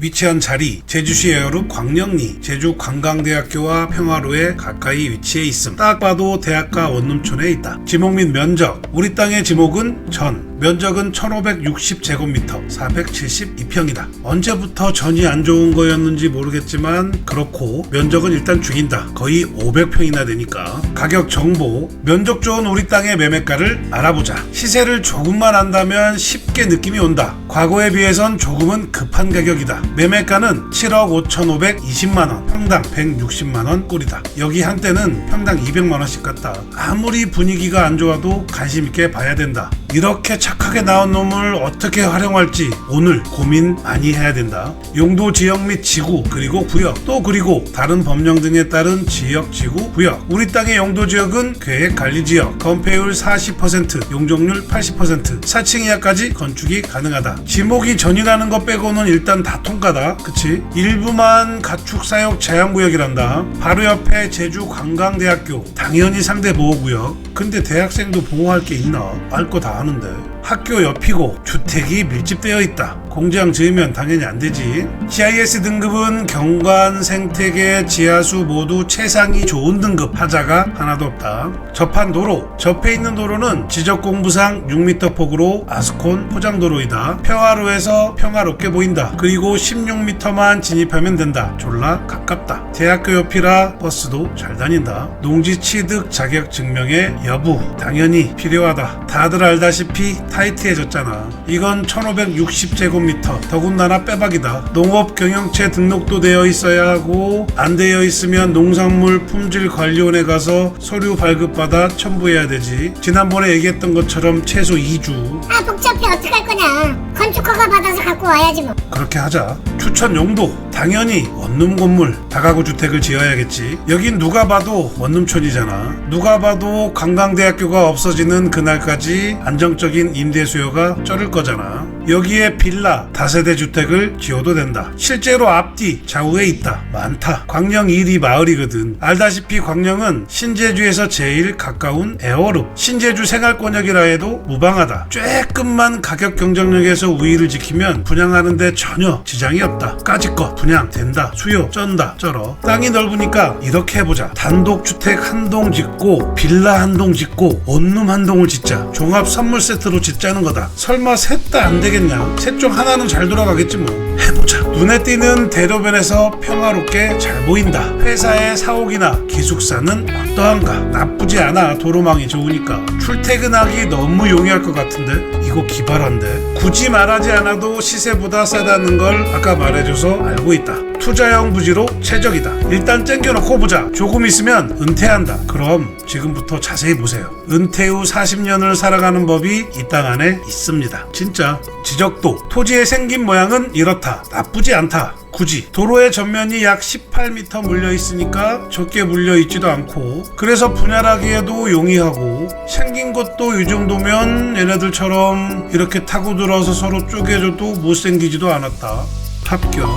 위치한 자리 제주시 에어룹 광령리 제주 관광대학교와 평화로에 가까이 위치해 있음. 딱 봐도 대학가 원룸촌에 있다. 지목 및 면적 우리 땅의 지목은 전 면적은 1560제곱미터 472평이다. 언제부터 전이 안 좋은 거였는지 모르겠지만 그렇고 면적은 일단 죽인다. 거의 500평이나 되니까 가격 정보 면적 좋은 우리 땅의 매매가를 알아보자. 시세를 조금만 안다면 쉽게 느낌이 온다. 과거에 비해선 조금은 급한 가격이다. 매매가는 7억 5,520만원, 평당 160만원 꼴이다. 여기 한때는 평당 200만원씩 갔다. 아무리 분위기가 안 좋아도 관심 있게 봐야 된다. 이렇게 착하게 나온 놈을 어떻게 활용할지 오늘 고민 많이 해야 된다. 용도 지역 및 지구 그리고 구역 또 그리고 다른 법령 등에 따른 지역 지구 구역 우리 땅의 용도 지역은 계획 관리 지역 건폐율 40% 용적률 80% 4층 이하까지 건축이 가능하다. 지목이 전이라는 것 빼고는 일단 다 통과다. 그치? 일부만 가축 사육 제한 구역이란다. 바로 옆에 제주 관광대학교 당연히 상대 보호구역. 근데 대학생도 보호할 게 있나? 알 거다 아는데. 학교 옆이고 주택이 밀집되어 있다. 공장 지으면 당연히 안 되지. GIS 등급은 경관, 생태계, 지하수 모두 최상위 좋은 등급 하자가 하나도 없다. 접한 도로, 접해 있는 도로는 지적 공부상 6m 폭으로 아스콘 포장도로이다. 평화로에서 평화롭게 보인다. 그리고 16m만 진입하면 된다. 졸라 가깝다. 대학교 옆이라 버스도 잘 다닌다. 농지 취득 자격 증명의 여부 당연히 필요하다. 다들 알다시피 타이트해졌잖아. 이건 1560제곱 미터 더군다나 빼박이다. 농업 경영체 등록도 되어 있어야 하고 안 되어 있으면 농산물 품질 관리원에 가서 서류 발급받아 첨부해야 되지. 지난번에 얘기했던 것처럼 최소 2주. 아 복잡해 어떡할 거냐 건축허가 받아서 갖고 와야지 뭐 그렇게 하자. 추천 용도 당연히 원룸 건물 다가구 주택을 지어야겠지. 여긴 누가 봐도 원룸촌이잖아. 누가 봐도 관광대학교가 없어지는 그날까지 안정적인 임대 수요가 쩔을 거잖아. 여기에 빌라 다세대 주택을 지어도 된다. 실제로 앞뒤 좌우에 있다. 많다. 광령 1위 마을이거든. 알다시피 광령은 신제주에서 제일 가까운 에어룹. 신제주 생활권역이라 해도 무방하다. 조금만 가격 경쟁력에서 우위를 지키면 분양하는데 전혀 지장이 없다. 까짓것 분양 된다. 수요 쩐다. 쩔어. 땅이 넓으니까 이렇게 해보자. 단독 주택 한 동 짓고 빌라 한 동 짓고 원룸 한 동을 짓자. 종합 선물 세트로 짓자는 거다. 설마 셋 다 안 되 겠냐? 셋 중 하나는 잘 돌아가겠지 뭐. 해보자. 눈에 띄는 대로변에서 평화롭게 잘 보인다. 회사의 사옥이나 기숙사는 어떠한가? 나쁘지 않아. 도로망이 좋으니까. 출퇴근하기 너무 용이할 것 같은데? 이거 기발한데? 굳이 말하지 않아도 시세보다 싸다는 걸 아까 말해줘서 알고 있다. 투자형 부지로 최적이다. 일단 땡겨놓고 보자. 조금 있으면 은퇴한다. 그럼 지금부터 자세히 보세요. 은퇴 후 40년을 살아가는 법이 이 땅 안에 있습니다. 진짜. 지적도. 토지의 생긴 모양은 이렇다. 나쁘지 않다. 굳이. 도로의 전면이 약 18m 물려 있으니까 적게 물려 있지도 않고 그래서 분할하기에도 용이하고 생긴 것도 이 정도면 얘네들처럼 이렇게 타고 들어서 서로 쪼개져도 못생기지도 않았다. 합격.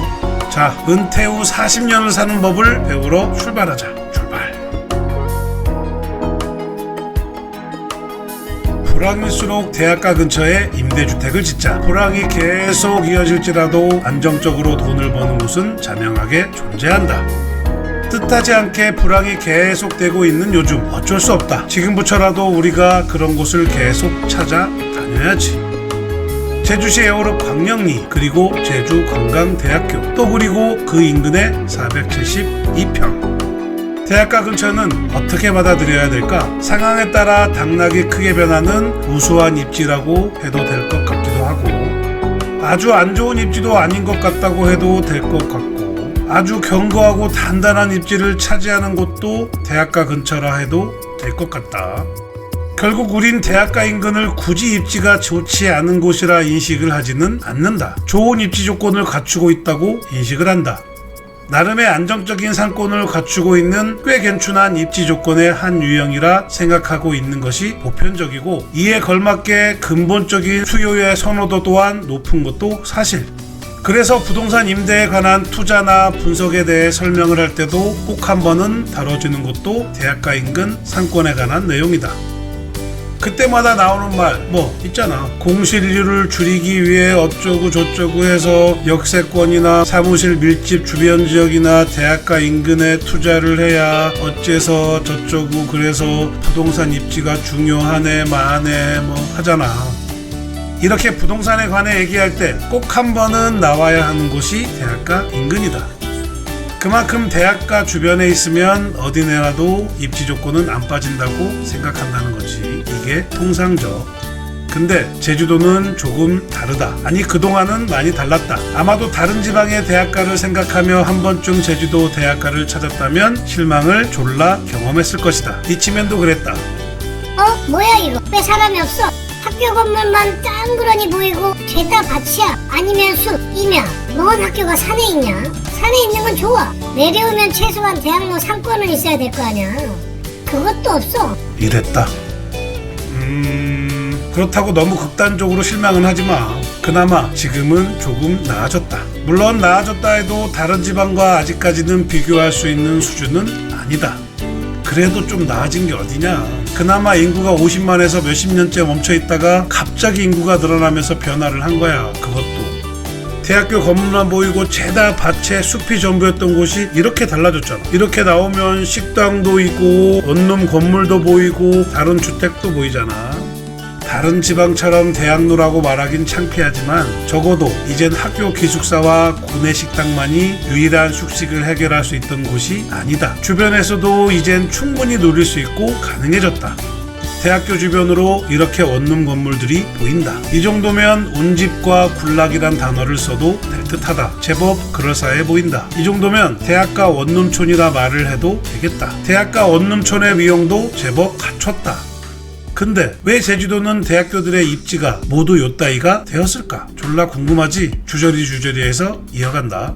자 은퇴 후 40년을 사는 법을 배우러 출발하자 불황일수록 대학가 근처에 임대주택을 짓자. 불황이 계속 이어질지라도 안정적으로 돈을 버는 곳은 자명하게 존재한다. 뜻하지 않게 불황이 계속되고 있는 요즘 어쩔 수 없다. 지금부터라도 우리가 그런 곳을 계속 찾아 다녀야지. 제주시 에어로 광령리 그리고 제주 관광대학교 또 그리고 그 인근에 472평 대학가 근처는 어떻게 받아들여야 될까? 상황에 따라 당락이 크게 변하는 우수한 입지라고 해도 될 것 같기도 하고 아주 안 좋은 입지도 아닌 것 같다고 해도 될 것 같고 아주 견고하고 단단한 입지를 차지하는 곳도 대학가 근처라 해도 될 것 같다. 결국 우린 대학가 인근을 굳이 입지가 좋지 않은 곳이라 인식을 하지는 않는다. 좋은 입지 조건을 갖추고 있다고 인식을 한다. 나름의 안정적인 상권을 갖추고 있는 꽤 괜춘한 입지 조건의 한 유형이라 생각하고 있는 것이 보편적이고 이에 걸맞게 근본적인 수요의 선호도 또한 높은 것도 사실. 그래서 부동산 임대에 관한 투자나 분석에 대해 설명을 할 때도 꼭 한 번은 다뤄지는 것도 대학가 인근 상권에 관한 내용이다. 그때마다 나오는 말 뭐 있잖아 공실률을 줄이기 위해 어쩌고 저쩌고 해서 역세권이나 사무실 밀집 주변 지역이나 대학가 인근에 투자를 해야 어째서 저쩌고 그래서 부동산 입지가 중요하네 마네 뭐 하잖아 이렇게 부동산에 관해 얘기할 때 꼭 한 번은 나와야 하는 곳이 대학가 인근이다. 그만큼 대학가 주변에 있으면 어디 내놔도 입지 조건은 안 빠진다고 생각한다는 거지. 이게 통상적. 근데 제주도는 조금 다르다. 아니 그동안은 많이 달랐다. 아마도 다른 지방의 대학가를 생각하며 한 번쯤 제주도 대학가를 찾았다면 실망을 졸라 경험했을 것이다. 이치면도 그랬다. 어? 뭐야 이거? 왜 사람이 없어? 학교 건물만 짱그러니 보이고 죄다 밭이야 아니면 숲, 이면 뭔 학교가 산에 있냐? 산에 있는 건 좋아 내려오면 최소한 대학로 상권은 있어야 될 거 아니야 그것도 없어 이랬다. 음, 그렇다고 너무 극단적으로 실망은 하지 마. 그나마 지금은 조금 나아졌다. 물론 나아졌다 해도 다른 지방과 아직까지는 비교할 수 있는 수준은 아니다. 그래도 좀 나아진 게 어디냐. 그나마 인구가 50만에서 몇십 년째 멈춰 있다가 갑자기 인구가 늘어나면서 변화를 한 거야. 그것도. 대학교 건물만 보이고 죄다 밭에 숲이 전부였던 곳이 이렇게 달라졌잖아. 이렇게 나오면 식당도 있고 원룸 건물도 보이고 다른 주택도 보이잖아. 다른 지방처럼 대학로라고 말하긴 창피하지만 적어도 이젠 학교 기숙사와 구내 식당만이 유일한 숙식을 해결할 수 있던 곳이 아니다. 주변에서도 이젠 충분히 누릴 수 있고 가능해졌다. 대학교 주변으로 이렇게 원룸 건물들이 보인다. 이 정도면 운집과 군락이란 단어를 써도 될 듯하다. 제법 그럴싸해 보인다. 이 정도면 대학가 원룸촌이라 말을 해도 되겠다. 대학가 원룸촌의 위용도 제법 갖췄다. 근데 왜 제주도는 대학교들의 입지가 모두 요따위가 되었을까? 졸라 궁금하지? 주저리 주저리해서 이어간다.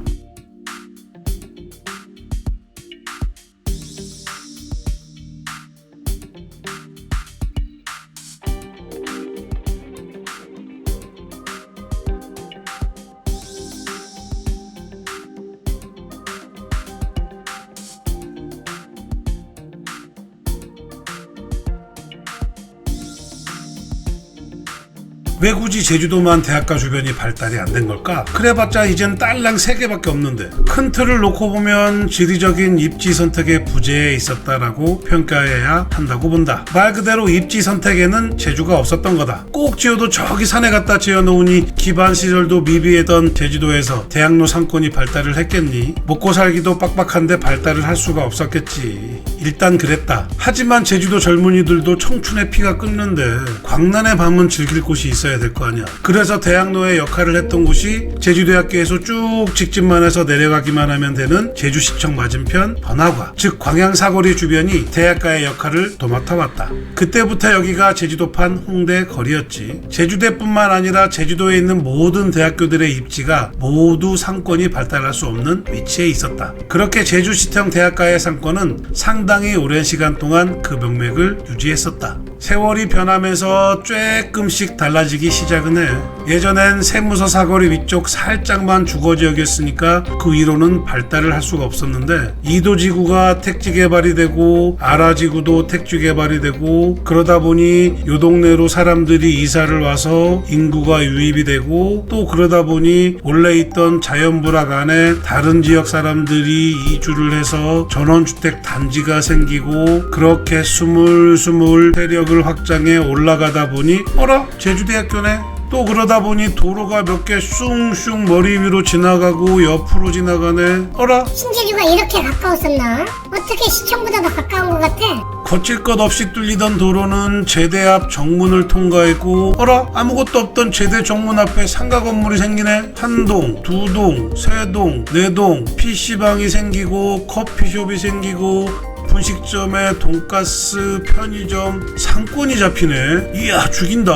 왜 굳이 제주도만 대학가 주변이 발달이 안 된 걸까? 그래봤자 이젠 딸랑 3개밖에 없는데 큰 틀을 놓고 보면 지리적인 입지 선택의 부재에 있었다라고 평가해야 한다고 본다. 말 그대로 입지 선택에는 제주가 없었던 거다. 꼭 지어도 저기 산에 갖다 지어놓으니 기반 시절도 미비했던 제주도에서 대학로 상권이 발달을 했겠니? 먹고 살기도 빡빡한데 발달을 할 수가 없었겠지. 일단 그랬다. 하지만 제주도 젊은이들도 청춘의 피가 끓는데 광란의 밤은 즐길 곳이 있어야 될 거 아니야. 그래서 대학로의 역할을 했던 곳이 제주대학교에서 쭉 직진만 해서 내려가기만 하면 되는 제주시청 맞은편 번화가, 즉 광양사거리 주변이 대학가의 역할을 도맡아 왔다. 그때부터 여기가 제주도판 홍대 거리였지. 제주대뿐만 아니라 제주도에 있는 모든 대학교들의 입지가 모두 상권이 발달할 수 없는 위치에 있었다. 그렇게 제주시청 대학가의 상권은 상당히 오랜 시간 동안 그 명맥을 유지했었다. 세월이 변하면서 조금씩 달라지기 시작은 해. 예전엔 세무서 사거리 위쪽 살짝만 주거지역이었으니까 그 위로는 발달을 할 수가 없었는데 이도지구가 택지 개발이 되고 아라지구도 택지 개발이 되고 그러다 보니 요 동네로 사람들이 이사를 와서 인구가 유입이 되고 또 그러다 보니 원래 있던 자연불악 안에 다른 지역 사람들이 이주를 해서 전원주택 단지가 생기고 그렇게 스물스물 세력을 확장해 올라가다 보니 어라? 제주대학교네? 또 그러다 보니 도로가 몇 개 슝슝 머리 위로 지나가고 옆으로 지나가네. 어라? 신제주가 이렇게 가까웠었나? 어떻게 시청보다 더 가까운 것 같아? 거칠 것 없이 뚫리던 도로는 제대 앞 정문을 통과했고 어라? 아무것도 없던 제대 정문 앞에 상가 건물이 생기네. 한 동, 두 동, 세 동, 네 동 PC방이 생기고 커피숍이 생기고 분식점에 돈가스, 편의점, 상권이 잡히네 이야 죽인다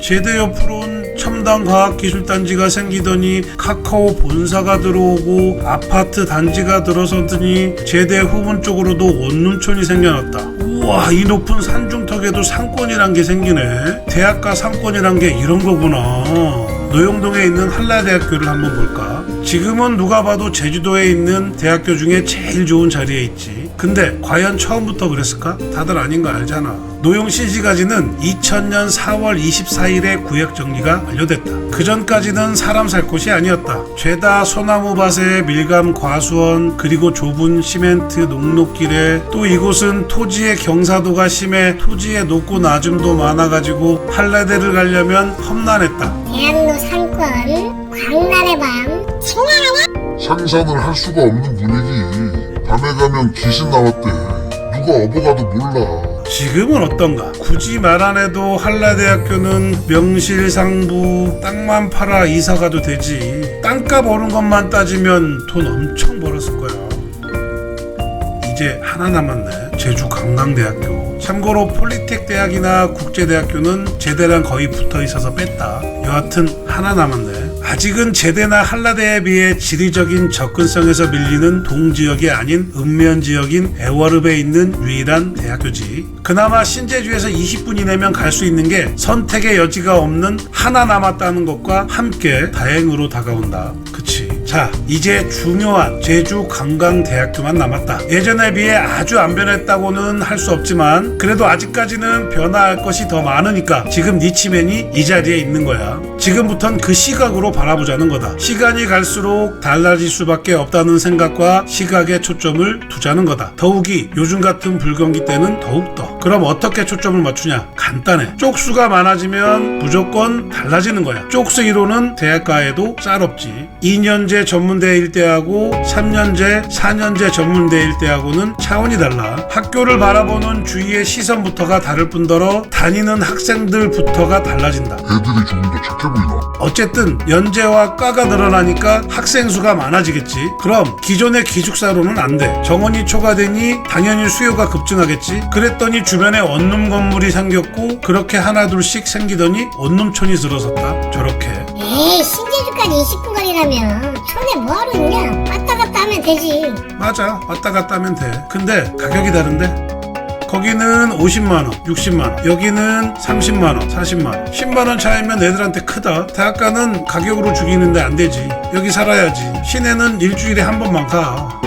제대 옆으론 첨단 과학기술단지가 생기더니 카카오 본사가 들어오고 아파트 단지가 들어서더니 제대 후문 쪽으로도 원룸촌이 생겨났다. 우와 이 높은 산중턱에도 상권이란 게 생기네. 대학가 상권이란 게 이런 거구나. 노영동에 있는 한라대학교를 한번 볼까? 지금은 누가 봐도 제주도에 있는 대학교 중에 제일 좋은 자리에 있지. 근데 과연 처음부터 그랬을까? 다들 아닌 거 알잖아. 노용 CG까지는 2000년 4월 24일에 구역 정리가 완료됐다. 그 전까지는 사람 살 곳이 아니었다. 죄다 소나무 밭에 밀감 과수원 그리고 좁은 시멘트 녹록길에 또 이곳은 토지의 경사도가 심해 토지에 높고 낮음도 많아가지고 한라대를 가려면 험난했다. 대학로 상권, 광란의 밤, 상상을 할 수가 없는 분위기. 밤에 가면 귀신 나왔대. 누가 업어가도 몰라. 지금은 어떤가? 굳이 말 안 해도 한라대학교는 명실상부 땅만 팔아 이사 가도 되지. 땅값 오른 것만 따지면 돈 엄청 벌었을 거야. 이제 하나 남았네. 제주 관광대학교. 참고로 폴리텍 대학이나 국제대학교는 제대랑 거의 붙어 있어서 뺐다. 여하튼 하나 남았네. 아직은 제대나 한라대에 비해 지리적인 접근성에서 밀리는 동지역이 아닌 읍면 지역인 애월읍에 있는 유일한 대학교지. 그나마 신제주에서 20분 이내면 갈 수 있는 게 선택의 여지가 없는 하나 남았다는 것과 함께 다행으로 다가온다. 그치. 자, 이제 중요한 제주 관광대학교만 남았다. 예전에 비해 아주 안 변했다고는 할 수 없지만 그래도 아직까지는 변화할 것이 더 많으니까 지금 니치맨이 이 자리에 있는 거야. 지금부턴 그 시각으로 바라보자는 거다. 시간이 갈수록 달라질 수밖에 없다는 생각과 시각에 초점을 두자는 거다. 더욱이 요즘 같은 불경기 때는 더욱더. 그럼 어떻게 초점을 맞추냐? 간단해. 쪽수가 많아지면 무조건 달라지는 거야. 쪽수 이론은 대학가에도 짤없지. 2년제 전문대일 때하고 3년제, 4년제 전문대일 때하고는 차원이 달라. 학교를 바라보는 주위의 시선부터가 다를 뿐더러 다니는 학생들부터가 달라진다. 애들이 조금 더 착해 보이나? 어쨌든 연재와 과가 늘어나니까 학생 수가 많아지겠지. 그럼 기존의 기숙사로는 안 돼. 정원이 초과되니 당연히 수요가 급증하겠지. 그랬더니 주변에 원룸 건물이 생겼고 그렇게 하나둘씩 생기더니 원룸촌이 들어섰다. 저렇게. 에이 신제주까지 20분 거리라면 촌에 뭐하러 있냐? 왔다 갔다 하면 되지. 맞아. 왔다 갔다 하면 돼. 근데 가격이 다른데? 거기는 50만원, 60만원, 여기는 30만원, 40만원. 10만원 차이면 애들한테 크다. 대학가는 가격으로 죽이는데 안 되지. 여기 살아야지. 시내는 일주일에 한 번만 가.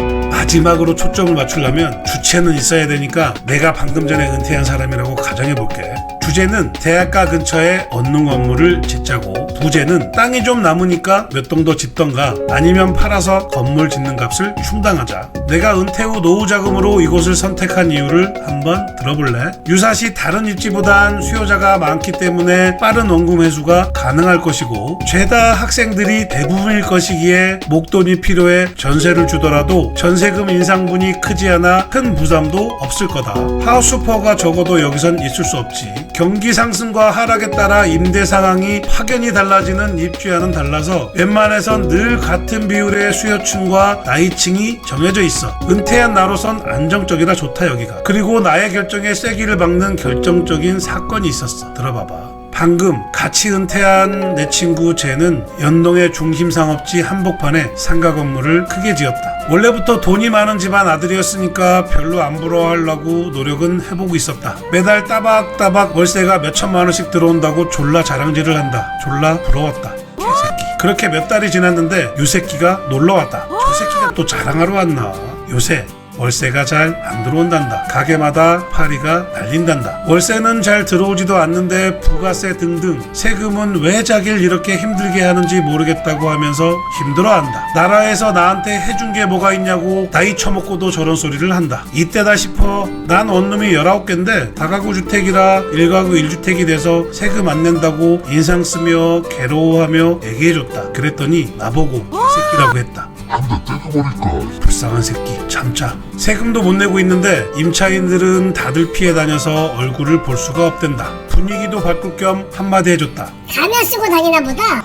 마지막으로 초점을 맞추려면 주체는 있어야 되니까 내가 방금 전에 은퇴한 사람이라고 가정해 볼게. 주제는 대학가 근처에 얻는 건물을 짓자고 부제는 땅이 좀 남으니까 몇 동 더 짓던가 아니면 팔아서 건물 짓는 값을 충당하자. 내가 은퇴 후 노후 자금으로 이곳을 선택한 이유를 한번 들어볼래? 유사시 다른 입지보단 수요자가 많기 때문에 빠른 원금 회수가 가능할 것이고 죄다 학생들이 대부분일 것이기에 목돈이 필요해 전세를 주더라도 전세금 인상분이 크지 않아 큰 부담도 없을 거다. 하우스퍼가 적어도 여기선 있을 수 없지. 경기 상승과 하락에 따라 임대 상황이 확연히 달라지는 입주와는 달라서 웬만해선 늘 같은 비율의 수요층과 나이층이 정해져 있어. 은퇴한 나로선 안정적이라 좋다 여기가. 그리고 나의 결정에 쐐기를 박는 결정적인 사건이 있었어. 들어봐봐. 방금 같이 은퇴한 내 친구 쟤는 연동의 중심 상업지 한복판에 상가 건물을 크게 지었다. 원래부터 돈이 많은 집안 아들이었으니까 별로 안 부러워하려고 노력은 해보고 있었다. 매달 따박따박 월세가 몇 천만 원씩 들어온다고 졸라 자랑질을 한다. 졸라 부러웠다. 개새끼. 그렇게 몇 달이 지났는데 요 새끼가 놀러 왔다. 저 새끼가 또 자랑하러 왔나? 요새 월세가 잘 안 들어온단다. 가게마다 파리가 날린단다. 월세는 잘 들어오지도 않는데 부가세 등등 세금은 왜 자기를 이렇게 힘들게 하는지 모르겠다고 하면서 힘들어한다. 나라에서 나한테 해준 게 뭐가 있냐고 나이 처먹고도 저런 소리를 한다. 이때다 싶어 난 원룸이 19개인데 다가구 주택이라 1가구 1주택이 돼서 세금 안 낸다고 인상 쓰며 괴로워하며 얘기해줬다. 그랬더니 나보고 새끼라고 했다. 근데 떼가버릴까? 불쌍한 새끼 참자 세금도 못 내고 있는데 임차인들은 다들 피해 다녀서 얼굴을 볼 수가 없댄다 분위기도 바꿀 겸 한마디 해줬다 가면 쓰고 다니나 보다.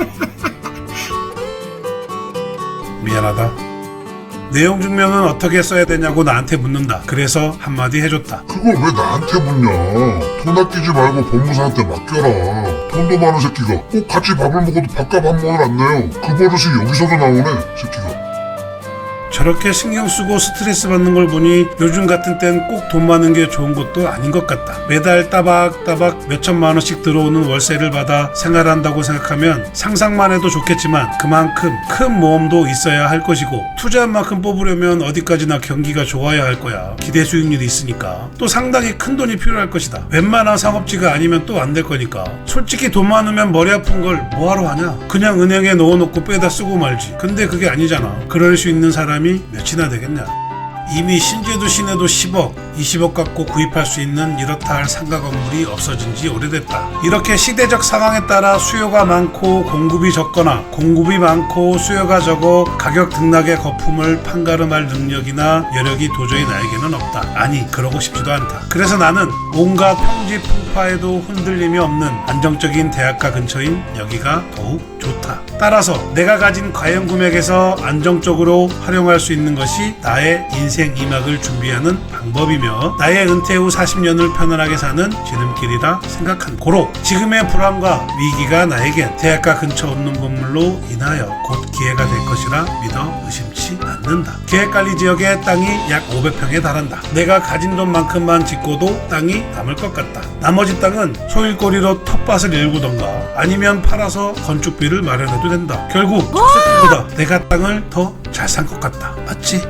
미안하다 내용 증명은 어떻게 써야 되냐고 나한테 묻는다 그래서 한마디 해줬다 그걸 왜 나한테 묻냐? 돈 아끼지 말고 법무사한테 맡겨라. 돈도 많은 새끼가 꼭 같이 밥을 먹어도 밥값 한 번을 안 내요. 그 버릇이 여기서도 나오네, 새끼가. 저렇게 신경 쓰고 스트레스 받는 걸 보니 요즘 같은 땐 꼭 돈 많은 게 좋은 것도 아닌 것 같다. 매달 따박따박 몇천만 원씩 들어오는 월세를 받아 생활한다고 생각하면 상상만 해도 좋겠지만 그만큼 큰 모험도 있어야 할 것이고 투자한 만큼 뽑으려면 어디까지나 경기가 좋아야 할 거야. 기대 수익률이 있으니까. 또 상당히 큰 돈이 필요할 것이다. 웬만한 상업지가 아니면 또 안 될 거니까. 솔직히 돈 많으면 머리 아픈 걸 뭐하러 하냐? 그냥 은행에 넣어놓고 빼다 쓰고 말지. 근데 그게 아니잖아. 그럴 수 있는 사람이 몇이나 되겠냐? 이미 신제도 시내도 10억, 20억 갖고 구입할 수 있는 이렇다 할 상가 건물이 없어진 지 오래됐다. 이렇게 시대적 상황에 따라 수요가 많고 공급이 적거나 공급이 많고 수요가 적어 가격 등락의 거품을 판가름할 능력이나 여력이 도저히 나에게는 없다. 아니, 그러고 싶지도 않다. 그래서 나는 온갖 평지 풍파에도 흔들림이 없는 안정적인 대학가 근처인 여기가 더욱 좋다. 따라서 내가 가진 과연 금액에서 안정적으로 활용할 수 있는 것이 나의 인생 이막을 준비하는 방법이며 나의 은퇴 후 40년을 편안하게 사는 지름길이라 생각한다. 고로 지금의 불안과 위기가 나에겐 대학가 근처 없는 건물로 인하여 곧 기회가 될 것이라 믿어 의심치 않는다. 계획관리 지역의 땅이 약 500평에 달한다. 내가 가진 돈만큼만 짓고도 땅이 남을 것 같다. 나머지 땅은 소일거리로 텃밭을 일구던가 아니면 팔아서 건축비를 마련해도 된다. 결국 적세팀보다 내가 땅을 더 잘 산 것 같다. 맞지?